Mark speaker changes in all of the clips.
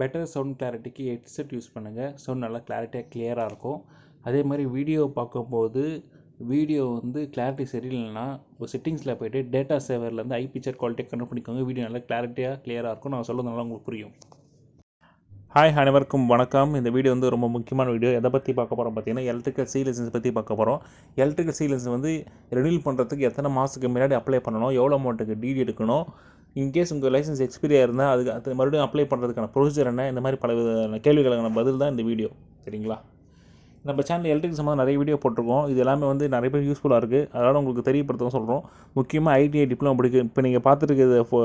Speaker 1: Better sound கிளாரிட்டிக்கு headset use பண்ணுங்கள் sound நல்லா கிளாரிட்டியாக கிளியராக இருக்கும். அதே மாதிரி வீடியோ பார்க்கும்போது வீடியோ வந்து கிளாரிட்டி சரியில்லைன்னா ஒரு செட்டிங்ஸில் போய்ட்டு டேட்டா சேவர்லேருந்து ஐ பிக்சர் குவாலிட்டியை கன்வெர்ட் பண்ணிக்கோங்க வீடியோ நல்லா கிளாரிட்டியாக கிளியராக இருக்கும் நான் சொல்கிறதுனால உங்களுக்கு புரியும். ஹாய் அனைவருக்கும் வணக்கம். இந்த வீடியோ வந்து ரொம்ப முக்கியமான வீடியோ. எதை பற்றி பார்க்க போகிறோம் பார்த்தீங்கன்னா எலக்ட்ரிக்கல் சி லைசன்ஸ் பற்றி பார்க்க போகிறோம் எலக்ட்ரிக்கல் சி லைசன்ஸ் வந்து ரினியூல் பண்ணுறதுக்கு எத்தனை மாதத்துக்கு முன்னாடி அப்ளை பண்ணணும்? எவ்வளோ அமௌண்ட்டுக்கு டிடி எடுக்கணும்? இன்கேஸ் உங்கள் லைசன்ஸ் எக்ஸ்பீரியாக இருந்தால் அதுக்கு அது மறுபடியும் அப்ளை பண்ணுறதுக்கான ப்ரொசீஜர் என்ன? இந்த மாதிரி பல விதமான கேள்விகளுக்கான பதில் தான் இந்த வீடியோ. சரிங்களா? நம்ம சேனல் எலக்ட்ரிக் சம்மந்தம் நிறைய வீடியோ போட்டிருக்கோம். இது எல்லாமே வந்து நிறைய பேர் யூஸ்ஃபுல்லாக இருக்குது அதனால் உங்களுக்கு தெரியப்படுத்தவும் சொல்கிறோம் முக்கியமாக ஐடிஐ டிப்ளமோ படிக்க இப்போ நீங்கள் பார்த்துருக்க ஃபோ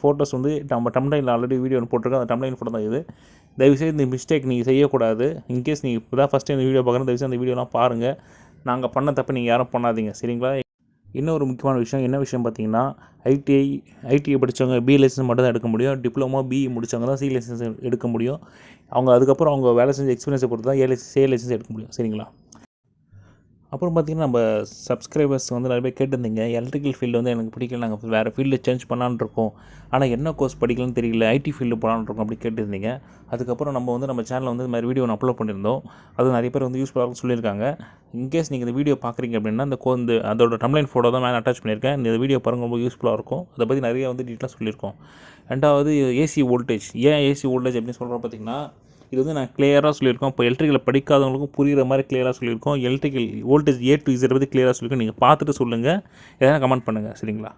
Speaker 1: ஃபோட்டோஸ் வந்து நம்ம டம்லைனில் ஆல்ரெடி வீடியோ ஒன்று போட்டிருக்கோம். அந்த டம்லைன் ஃபோட்டோ தான் இது. தயவுசெய்து இந்த மிஸ்டேக் நீங்கள் செய்யக்கூடாது. இன்கேஸ் நீங்கள் இப்போ தான் ஃபஸ்ட்டு இந்த வீடியோ பார்க்குறேன் தயவுசெய்து அந்த வீடியோலாம் பாருங்கள் நாங்கள் பண்ண தப்பு நீங்கள் யாரும் பண்ணாதீங்க. சரிங்களா? இன்னொரு முக்கியமான விஷயம் என்ன விஷயம் பார்த்தீங்கன்னா ஐடிஐ ஐடிஐ படித்தவங்க பி லைசன்ஸ் மட்டும் தான் எடுக்க முடியும். டிப்ளமோ பிஇ முடித்தவங்க தான் சி லைசன்ஸ் எடுக்க முடியும். அவங்க அதுக்கப்புறம் அவங்க வேலை செஞ்ச எக்ஸ்பீரியன்ஸை பொறுத்து தான் ஏ லைசன்ஸ் ஏ லைசன்ஸ் எடுக்க முடியும். சரிங்களா? அப்புறம் பார்த்திங்கன்னா நம்ம சப்ஸ்கிரைபர்ஸ் வந்து நிறைய பேர் கேட்டிருந்தீங்க எலக்ட்ரிக்கல் ஃபீல்டு வந்து எனக்கு பிடிக்கல நாங்கள் வேறு ஃபீல்டு சேஞ்ச் பண்ணலான்னு இருக்கோம். ஆனால் என்ன கோர்ஸ் படிக்கலன்னு தெரியல ஐடி ஃபீல்டு போகலான்னு இருக்கோம் அப்படி கேட்டிருந்தீங்க. அதுக்கப்புறம் நம்ம வந்து நம்ம சேனலில் வந்து இந்த மாதிரி வீடியோ ஒன்று அப்லோட் பண்ணியிருந்தோம். அது நிறைய பேர் வந்து யூஸ்ஃபுல்லாக சொல்லியிருக்காங்க. இன்கேஸ் நீங்கள் இந்த வீடியோ பார்க்குறீங்க அப்படின்னா அந்த கோ இந்த அதோட டம்லைன் ஃபோட்டோ தான் மேலே அட்டாச் பண்ணியிருக்கேன். இந்த வீடியோ பாருங்க ரொம்ப யூஸ்ஃபுல்லாக இருக்கும். அதை பற்றி நிறைய வந்து டீட்டெயிலாக சொல்லியிருக்கோம். ரெண்டாவது ஏசி வோல்டேஜ் ஏன் ஏசி வோல்டேஜ் அப்படின்னு சொல்கிறோம் பார்த்தீங்கன்னா இது வந்து நான் கிளியராக சொல்லியிருக்கோம். இப்போ எலக்ட்ரிக்கல் படிக்காதவங்களுக்கும் புரிகிற மாதிரி கிளியராக சொல்லியிருக்கோம். Electrical voltage A to Z பற்றி கிளியராக சொல்லியிருக்கோம். நீங்கள் பார்த்துட்டு சொல்லுங்கள் எதனா கமெண்ட் பண்ணுங்கள் சரிங்களா?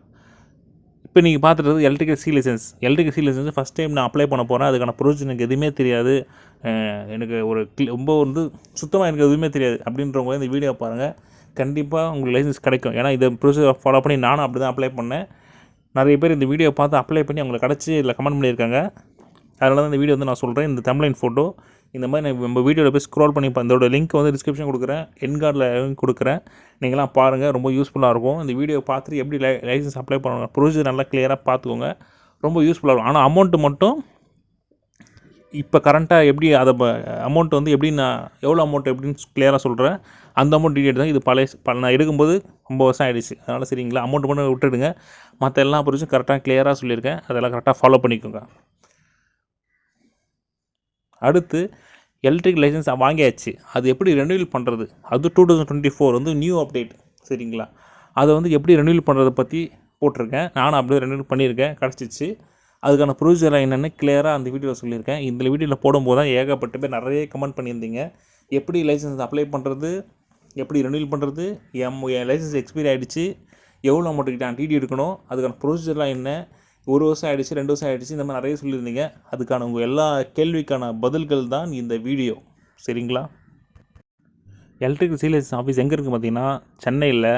Speaker 1: இப்போ நீங்கள் பார்த்துட்டு electrical C licence electrical C licence first time நான் அப்ளை பண்ண போகிறேன் அதுக்கான ப்ரொசீஜர் எனக்கு எதுவுமே தெரியாது. எனக்கு ஒரு ரொம்ப வந்து சுத்தமாக எனக்கு எதுவுமே தெரியாது. அப்படின்றவங்க இந்த வீடியோ பாருங்கள் கண்டிப்பாக உங்களுக்கு லைசன்ஸ் கிடைக்கும். ஏன்னா இதை ப்ரொசீஜர் ஃபாலோ பண்ணி நானும் அப்படி தான் அப்ளை பண்ணேன். நிறைய பேர் இந்த வீடியோ பார்த்து அப்ளை பண்ணி அவங்களுக்கு கிடச்சி இதில் கமெண்ட் பண்ணியிருக்காங்க. அதனால தான் இந்த வீடியோ வந்து நான் சொல்கிறேன் இந்த தமிழ்லைன் ஃபோட்டோ இந்த மாதிரி நான் நம்ம வீடியோவில் போய் ஸ்க்ரோல் பண்ணி இதோட லிங்க் வந்து டிஸ்கிரிப்ஷன் கொடுக்குறேன். என்கார்டில் கொடுக்குறேன். நீங்களாம் பாருங்கள் ரொம்ப யூஸ்ஃபுல்லாக இருக்கும். இந்த வீடியோ பார்த்துட்டு எப்படி லை லைசன்ஸ் அப்ளை பண்ணுவாங்க ப்ரொசீஜர் நல்லா கிளியராக பார்த்துக்கோங்க. ரொம்ப யூஸ்ஃபுல்லாக இருக்கும். ஆனால் அமௌண்ட்டு மட்டும் இப்போ கரண்ட்டாக எப்படி அதை அமௌண்ட் வந்து எப்படி நான் எவ்வளோ அமௌண்ட் எப்படின்னு கிளியராக சொல்கிறேன் அந்த அமௌண்ட் டீட்டெயில் தான் இது பழைய பல நான் எடுக்கும்போது ரொம்ப வருஷம் ஆகிடுச்சு அதனால் சரிங்களா அமௌண்ட் மட்டும் விட்டுடுங்க. மற்ற எல்லா ப்ரொசீஜரும் கரெக்டாக கிளியராக சொல்லியிருக்கேன். அதெல்லாம் கரெக்டாக ஃபாலோ பண்ணிக்கோங்க. அடுத்து எலக்ட்ரிக் லைசன்ஸ் வாங்கியாச்சு. அது எப்படி ரெனியூல் பண்ணுறது அது டூ தௌசண்ட் டுவெண்ட்டி ஃபோர் வந்து நியூ அப்டேட் சரிங்களா? அதை வந்து எப்படி ரெனியூல் பண்ணுறதை பற்றி போட்டிருக்கேன். நானும் அப்படியே ரெனியூல் பண்ணியிருக்கேன் கிடச்சிச்சு. அதுக்கான ப்ரொசீஜர் என்னென்னு கிளியராக அந்த வீடியோவில் சொல்லியிருக்கேன். இந்த வீடியோவில் போடும்போது தான் ஏகப்பட்ட பேர் நிறைய கமெண்ட் பண்ணியிருந்தீங்க. எப்படி லைசன்ஸ் அப்ளை பண்ணுறது எப்படி ரெனியூல் பண்ணுறது என் என் லைசன்ஸ் எக்ஸ்பீரி ஆகிடுச்சு எவ்வளோ அமௌண்ட்டுக்கிட்ட நான் டிடி எடுக்கணும்? அதுக்கான ப்ரொசீஜர்லாம் என்ன? ஒரு வருஷம் ஆகிடுச்சு ரெண்டு வருஷம் ஆகிடுச்சு இந்த மாதிரி நிறைய சொல்லியிருந்தீங்க. அதுக்கான உங்கள் எல்லா கேள்விக்கான பதில்கள் தான் இந்த வீடியோ. சரிங்களா? எலக்ட்ரிக்கல் சீலைசன்ஸ் ஆஃபீஸ் எங்கே இருக்குது பார்த்தீங்கன்னா சென்னையில்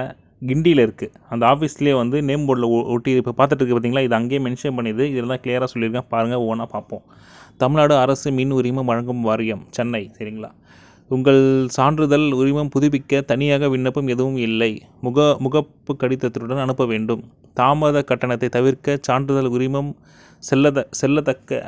Speaker 1: கிண்டியில் இருக்குது அந்த ஆஃபீஸ்லேயே வந்து நேம் போர்டில் ஒட்டி இப்போ பார்த்துட்டு இருக்கு பார்த்தீங்களா? இது அங்கேயே மென்ஷன் பண்ணிது இதில் தான் கிளியராக சொல்லியிருக்கேன். பாருங்கள் ஒவ்வொன்றா பார்ப்போம். தமிழ்நாடு அரசு மின் உரிமை வழங்கும் வாரியம் சென்னை. சரிங்களா? உங்கள் சான்றிதழ் உரிமம் புதுப்பிக்க தனியாக விண்ணப்பம் எதுவும் இல்லை. முக முகப்பு கடிதத்துடன் அனுப்ப வேண்டும். தாமத கட்டணத்தை தவிர்க்க சான்றிதழ் உரிமம் செல்லத செல்லத்தக்க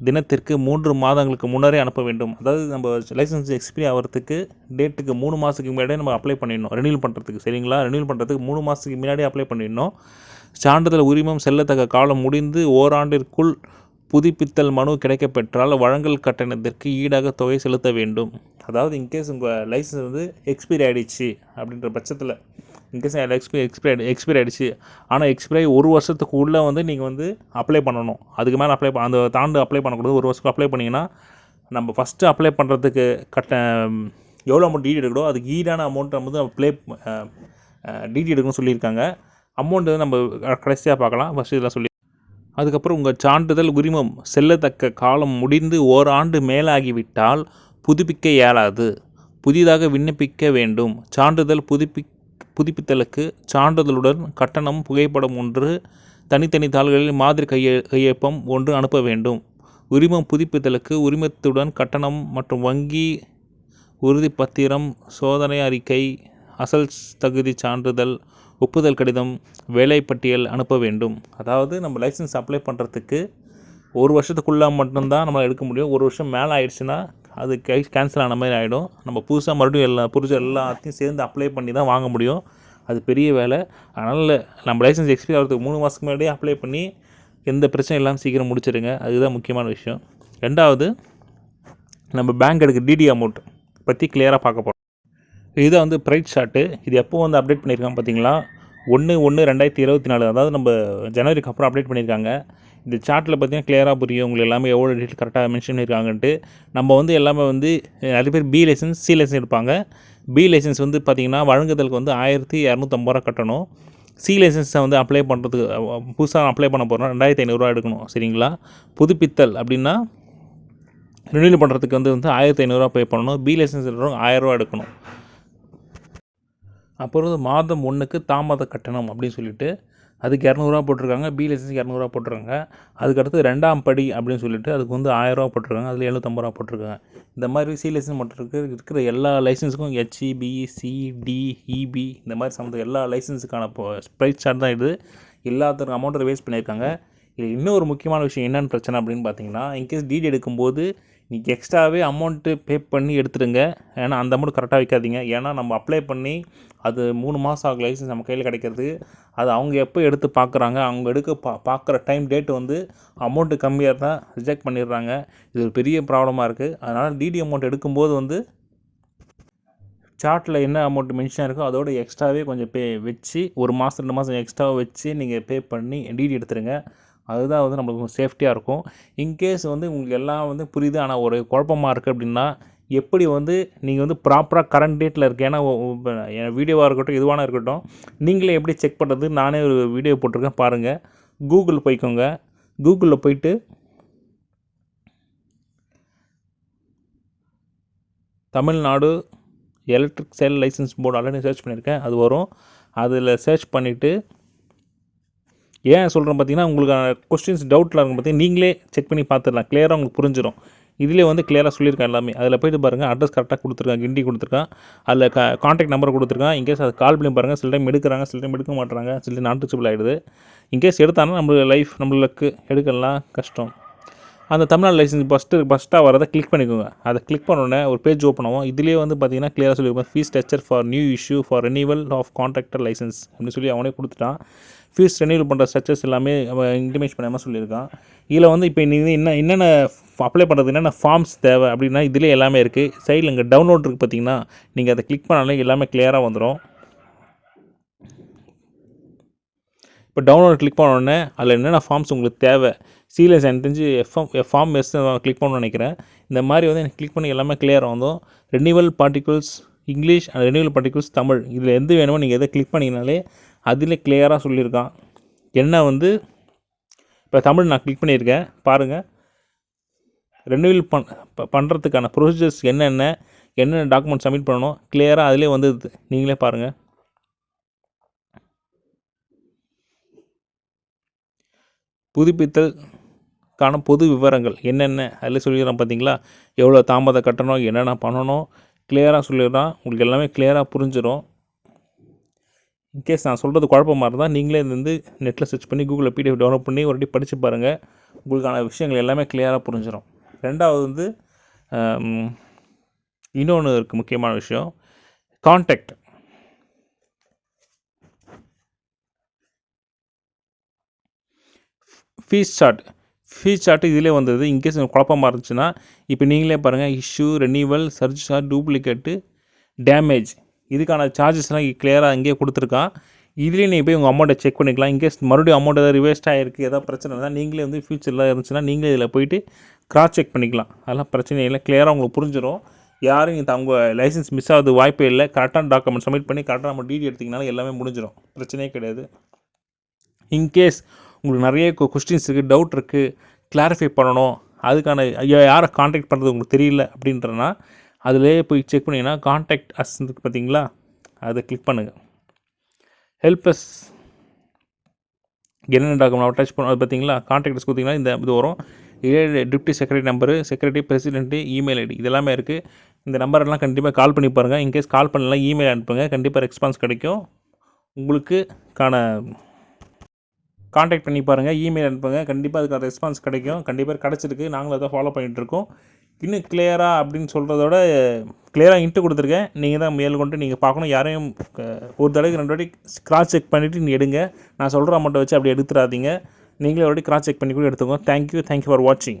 Speaker 1: தினத்திற்கு மூன்று மாதங்களுக்கு முன்னரே அனுப்ப வேண்டும். அதாவது நம்ம லைசன்ஸ் எக்ஸ்பிரி ஆகிறதுக்கு டேட்டுக்கு மூணு மாதத்துக்கு முன்னாடியே நம்ம அப்ளை பண்ணிடணும். ரினியூல் பண்ணுறதுக்கு சரிங்களா? ரினியூல் பண்ணுறதுக்கு மூணு மாதத்துக்கு முன்னாடியே அப்ளை பண்ணிடணும். சான்றிதழ் உரிமம் செல்லத்தக்க காலம் முடிந்து ஓராண்டிற்குள் புதுப்பித்தல் மனு கிடைக்கப்பெற்றால் வழங்கல் கட்டணத்திற்கு ஈடாக தொகை செலுத்த வேண்டும். அதாவது இன்கேஸ் உங்கள் லைசன்ஸ் வந்து எக்ஸ்பைரி ஆகிடுச்சு அப்படின்ற பட்சத்தில் இன்கேஸ் எக்ஸ்பை எக்ஸ்பைரி எக்ஸ்பைரி ஆகிடுச்சு ஆனால் எக்ஸ்பைரி ஒரு வருஷத்துக்கு உள்ளே வந்து நீங்கள் வந்து அப்ளை பண்ணணும். அதுக்கு மேலே அப்ளை அந்த தாண்டு அப்ளை பண்ணக்கூடாது. ஒரு வருஷத்துக்கு அப்ளை பண்ணிங்கன்னா நம்ம ஃபஸ்ட்டு அப்ளை பண்ணுறதுக்கு கட்ட எவ்வளோ அமௌண்ட் டிடி எடுக்கிறோ அதுக்கு ஈடான அமௌண்ட்டை வந்து அப்ளை டிடி எடுக்கணும்னு சொல்லியிருக்காங்க. அமௌண்ட்டு நம்ம கடைசியாக பார்க்கலாம். ஃபஸ்ட்டு இதெல்லாம் சொல்லி அதுக்கப்புறம் உங்கள் சான்றிதழ் உரிமம் செல்லத்தக்க காலம் முடிந்து ஓராண்டு மேலாகிவிட்டால் புதுப்பிக்க இயலாது. புதிதாக விண்ணப்பிக்க வேண்டும். சான்றிதழ் புதுப்பி புதுப்பித்தலுக்கு சான்றிதழுடன் கட்டணம் புகைப்படம் ஒன்று தனித்தனி தாள்களில் மாதிரி கைய கையொப்பம் ஒன்று அனுப்ப வேண்டும். உரிமம் புதுப்பித்தலுக்கு உரிமத்துடன் கட்டணம் மற்றும் வங்கி உறுதிப்பத்திரம் சோதனை அறிக்கை அசல் தகுதி சான்றிதழ் ஒப்புதல் கடிதம் வேலைப்பட்டியல் அனுப்ப வேண்டும். அதாவது நம்ம லைசன்ஸ் அப்ளை பண்ணுறதுக்கு ஒரு வருஷத்துக்குள்ளே மட்டும்தான் நம்மளால் எடுக்க முடியும். ஒரு வருஷம் மேலே ஆயிடுச்சுன்னா அது கை கேன்சல் ஆன மாதிரி ஆகிடும் நம்ம புதுசாக மறுபடியும் எல்லா புரிஞ்ச எல்லாத்தையும் சேர்ந்து அப்ளை பண்ணி தான் வாங்க முடியும். அது பெரிய வேலை. அதனால் நம்ம லைசன்ஸ் எக்ஸ்பீரி ஆகிறதுக்கு மூணு மாதத்துக்கு முன்னாடியே அப்ளை பண்ணி எந்த பிரச்சனையும் இல்லாமல் சீக்கிரம் முடிச்சிடுங்க அதுதான் முக்கியமான விஷயம். ரெண்டாவது நம்ம பேங்க் எடுக்க டிடி அமௌண்ட் பற்றி கிளியராக பார்க்க போகிறோம் இதுதான் வந்து ப்ரைட் ஷாட்டு இது எப்போ வந்து அப்டேட் பண்ணியிருக்காங்க பார்த்தீங்களா? ஒன்று ஒன்று ரெண்டாயிரத்தி இருபத்தி நாலு. அதாவது நம்ம ஜனவரிக்கு அப்புறம் அப்டேட் பண்ணியிருக்காங்க. இந்த சார்ட்டில் பார்த்தீங்கன்னா கிளியராக புரியும். உங்களுக்கு எல்லாமே எவ்வளோ டீட்டெயில் கரெக்டாக மென்ஷன் பண்ணியிருக்காங்கன்ட்டு. நம்ம வந்து எல்லாமே வந்து நிறைய பேர் பி லைசன்ஸ் சி லைசன்ஸ் எடுப்பாங்க. பி லைசன்ஸ் வந்து பார்த்திங்கன்னா வழங்குதலுக்கு வந்து ஆயிரத்தி இரநூத்தம்பது ரூபா கட்டணும். சி லைசன்ஸை வந்து அப்ளை பண்ணுறதுக்கு புதுசாக அப்ளை பண்ண போகிறோம் ரெண்டாயிரத்தி ஐநூறுரூவா எடுக்கணும். சரிங்களா? புதுப்பித்தல் அப்படின்னா ரினியூல் பண்ணுறதுக்கு வந்து வந்து ஆயிரத்தி ஐநூறுரூவா பே பண்ணணும். பி லைசன்ஸ் எடுக்கிறவங்க ஆயிரரூவா எடுக்கணும். அப்புறம் வந்து மாதம் ஒன்றுக்கு தாமத கட்டணம் அப்படின்னு சொல்லிட்டு அதுக்கு இரநூறுவா போட்டிருக்காங்க பி லைசன்ஸுக்கு இரநூறுவா போட்டிருக்காங்க. அதுக்கடுத்து ரெண்டாம் படி அப்படின்னு சொல்லிட்டு அதுக்கு வந்து ஆயிரரூவா போட்டிருக்காங்க அதில் எழுநூத்தம்பது ரூபா போட்டிருக்காங்க. இந்த மாதிரி சி லைசன்ஸ் மட்டும் இருக்கிற எல்லா லைசன்ஸுக்கும் ஹெச்இ பிஇ சிடி இபி இந்த மாதிரி சம்மந்த எல்லா லைசன்ஸுக்கான ப்ரைஸ் சார்ட் தான் இது. எல்லாத்துக்கும் அமௌண்ட்டை வேஸ்ட் பண்ணியிருக்காங்க. இது இன்னொரு முக்கியமான விஷயம் என்னென்னு பிரச்சனை அப்படின்னு பார்த்தீங்கன்னா இன்கேஸ் டிடி எடுக்கும்போது நீங்கள் எக்ஸ்ட்ராவே அமௌண்ட்டு பே பண்ணி எடுத்துடுங்க. ஏன்னா அந்த அமௌண்ட் கரெக்டாக வைக்காதீங்க. ஏன்னா நம்ம அப்ளை பண்ணி அது மூணு மாதம் ஆகும் லைசன்ஸ் நம்ம கையில் கிடைக்கிறது. அது அவங்க எப்போ எடுத்து பார்க்குறாங்க அவங்க எடுக்க பா பார்க்குற டைம் டேட் வந்து அமௌண்ட்டு கம்மியாக இருந்தால் ரிஜெக்ட் பண்ணிடுறாங்க. இது ஒரு பெரிய ப்ராப்ளமாக இருக்குது அதனால் டிடி அமௌண்ட் எடுக்கும்போது வந்து சார்ட்டில் என்ன அமௌண்ட் மென்ஷன் இருக்கோ அதோட எக்ஸ்ட்ராவே கொஞ்சம் பே வச்சு ஒரு மாதம் ரெண்டு மாதம் எக்ஸ்ட்ரா வச்சு நீங்கள் பே பண்ணி டிடி எடுத்துருங்க அதுதான் வந்து நம்மளுக்கு சேஃப்டியாக இருக்கும். இன்கேஸ் வந்து உங்களுக்கு எல்லாம் வந்து புரியுது ஆனால் ஒரு குழப்பமாக இருக்குது அப்படின்னா எப்படி வந்து நீங்கள் வந்து ப்ராப்பராக கரண்ட் டேட்டில் இருக்க ஏன்னா என் வீடியோவாக இருக்கட்டும் எதுவான இருக்கட்டும் நீங்களே எப்படி செக் பண்ணுறது நானே ஒரு வீடியோ போட்டிருக்கேன் பாருங்கள் கூகுள் போய்க்கோங்க. கூகுளில் போயிட்டு Tamil Nadu electric cell licence board already search பண்ணியிருக்கேன் அது வரும். அதில் சர்ச் பண்ணிவிட்டு ஏன் சொல்கிறேன் பார்த்தீங்கன்னா உங்களுக்கான கொஸ்டின்ஸ் டவுட்டில் இருக்கும் பார்த்தீங்கன்னா நீங்களே செக் பண்ணி பார்த்துடலாம் கிளியராக உங்களுக்கு புரிஞ்சிடும் இதிலே வந்து கிளியராக சொல்லியிருக்கேன் எல்லாமே. அதில் போய்ட்டு பாருங்கள் அட்ரஸ் கரெக்டாக கொடுத்துருக்கான் கிண்டி கொடுத்துருக்கான் அதில் க காண்டாக்ட் நம்பர் கொடுத்துருக்கான் இன்கேஸ் அது கால் பண்ணி பாருங்கள் சில டைம் எடுக்கிறாங்க சில டைம் எடுக்க மாட்டுறாங்க சில டைம் நான் ரீச்சபிள் ஆகிடுது இன்கேஸ் எடுத்தாங்கன்னா நம்மளுக்கு லைஃப் நம்மளுக்கு எடுக்கலாம் கஷ்டம். அந்த தமிழ்நாடு லைசன்ஸ் ஃபஸ்ட்டு ஃபஸ்ட்டாக வரதை கிளிக் பண்ணிக்கோங்க. அதை கிளிக் பண்ணோடனே ஒரு பேஜ் ஓப்பன் ஆகும். இதுலேயே வந்து பார்த்தீங்கன்னா கிளியராக சொல்லியிருப்பேன் fees structure for new issue for renewal of contractor licence அப்படின்னு சொல்லி அவனே கொடுத்துட்டான். ஃபீஸ் ரெனியூல் பண்ணுற ஸ்ட்ரக்சர்ஸ் எல்லாமே அவன் இன்டிமேட் பண்ணாமல் சொல்லியிருக்கான். இதில் வந்து இப்போ நீங்கள் என்ன என்னென்ன அப்ளை பண்ணுறது என்னென்ன ஃபார்ம்ஸ் தேவை அப்படின்னா இதிலே எல்லாமே இருக்குது சைடில் இங்கே டவுன்லோட் இருக்குது பார்த்தீங்கன்னா நீங்கள் அதை கிளிக் பண்ணாலே எல்லாமே கிளியராக வந்துடும் இப்போ டவுன்லோட் கிளிக் பண்ண உடனே அதில் என்னென்ன ஃபார்ம்ஸ் உங்களுக்கு தேவை சீரியஸ் எனக்கு தெரிஞ்சு எஃப்எம் ஃபார்ம் எஸ் கிளிக் பண்ணணும்னு நினைக்கிறேன். இந்த மாதிரி வந்து எனக்கு கிளிக் பண்ணி எல்லாமே கிளியராக வந்தோம் renewal particles English and renewal particles Tamil. இதில் எது வேணுமோ நீங்கள் எதை கிளிக் பண்ணிங்கனாலே அதில் கிளியராக சொல்லியிருக்கான். என்ன வந்து இப்போ தமிழ் நான் கிளிக் பண்ணியிருக்கேன் பாருங்கள் ரெனிவல் பண் பண்ணுறதுக்கான ப்ரொசீஜர்ஸ் என்னென்ன என்னென்ன டாக்குமெண்ட் சப்மிட் பண்ணணும் கிளியராக அதிலே வந்து நீங்களே பாருங்கள் புதுப்பித்தல் கான பொது விவரங்கள் என்னென்ன அதில் சொல்லிடுறான் பார்த்தீங்களா எவ்வளோ தாமத கட்டணும் என்னென்ன பண்ணணும் கிளியராக சொல்லிடுறான். உங்களுக்கு எல்லாமே கிளியராக புரிஞ்சிடும் இன்கேஸ் நான் சொல்கிறது குழப்பமாக இருந்தால் நீங்களே இது வந்து நெட்டில் சர்ச் பண்ணி கூகுளில் பிடிஎஃப் டவுன்லோட் பண்ணி ஒரு படித்து பாருங்கள் உங்களுக்கான விஷயங்கள் எல்லாமே கிளியராக புரிஞ்சிடும் ரெண்டாவது வந்து இன்னொன்று இருக்குது முக்கியமான விஷயம். Contact fees chart fees chart இதிலே வந்தது. இன்கேஸ் குழப்பமாக இருந்துச்சுன்னா இப்போ நீங்களே பாருங்கள் issue renewal search chart duplicate damage இதுக்கான சார்ஜஸ்லாம் கிளியராக இங்கேயே கொடுத்துருக்கான். இதுலேயே நீங்கள் போய் உங்கள் அமௌண்ட்டை செக் பண்ணிக்கலாம். இன்கேஸ் மறுபடியும் அமௌண்ட் ஏதாவது ரிவேஸ்ட் ஆகிருக்கு ஏதாவது பிரச்சனை இருந்தால் நீங்களே வந்து ஃபியூச்சரில் இருந்துச்சுன்னா நீங்களே இதில் போயிட்டு கிராஸ் செக் பண்ணிக்கலாம். அதெல்லாம் பிரச்சனை இல்லை. கிளியராக உங்களுக்கு புரிஞ்சிடும் யாரும் இந்த அவங்க லைசன்ஸ் மிஸ் ஆகுது வாய்ப்பே இல்லை. கரெக்டான டாக்குமெண்ட் சப்மிட் பண்ணி கரெக்டாக நம்ம டிடி எடுத்திங்கனாலும் எல்லாமே முடிஞ்சிடும் பிரச்சனையே கிடையாது. இன்கேஸ் உங்களுக்கு நிறைய கொஸ்டின்ஸ் இருக்குது டவுட் இருக்குது கிளாரிஃபை பண்ணணும். அதுக்கான யாரை காண்டாக்ட் பண்ணுறது உங்களுக்கு தெரியல அப்படின்றனா அதிலே போய் செக் பண்ணிங்கன்னா காண்டாக்ட் அஸ் இருக்குது பார்த்தீங்களா? அதை கிளிக் பண்ணுங்கள் ஹெல்பஸ் என்னென்ன டாக்குமெண்ட் அட்டாச் பண்ண அது பார்த்தீங்களா? காண்டாக்டர்ஸ் கொடுத்தீங்கன்னா இந்த இது வரும். இதே deputy secretary number secretary president email ID இதெல்லாமே இருக்குது இந்த நம்பரெல்லாம் கண்டிப்பாக கால் பண்ணி பாருங்கள் இன்கேஸ் கால் பண்ணலாம் இமெயில் அனுப்புங்க. கண்டிப்பாக ரெஸ்பான்ஸ் கிடைக்கும். உங்களுக்குக்கான காண்டாக்ட் பண்ணி பாருங்கள் இமெயில் அனுப்புங்க. கண்டிப்பாக அதுக்கான ரெஸ்பான்ஸ் கிடைக்கும். கண்டிப்பாக கிடச்சிருக்கு. நாங்களும் அதை ஃபாலோ பண்ணிகிட்ருக்கோம் இன்னும் கிளியராக அப்படின்னு சொல்கிறதோட கிளியராக இன்ட்டு கொடுத்துருக்கேன். நீங்கள் தான் மேல் கொண்டு நீங்கள் பார்க்கணும். யாரையும் ஒரு தடவைக்கு ரெண்டு வாட்டி கிராஸ் செக் பண்ணிவிட்டு நீ எடுங்க. நான் சொல்கிற அமௌண்ட்டை வச்சு அப்படி எடுத்துடாதீங்க. நீங்களே ஒரு வாட்டி கிராஸ் செக் பண்ணி கூட எடுத்துக்கோங்க. தேங்க்யூ தேங்க்யூ ஃபார் வாட்சிங்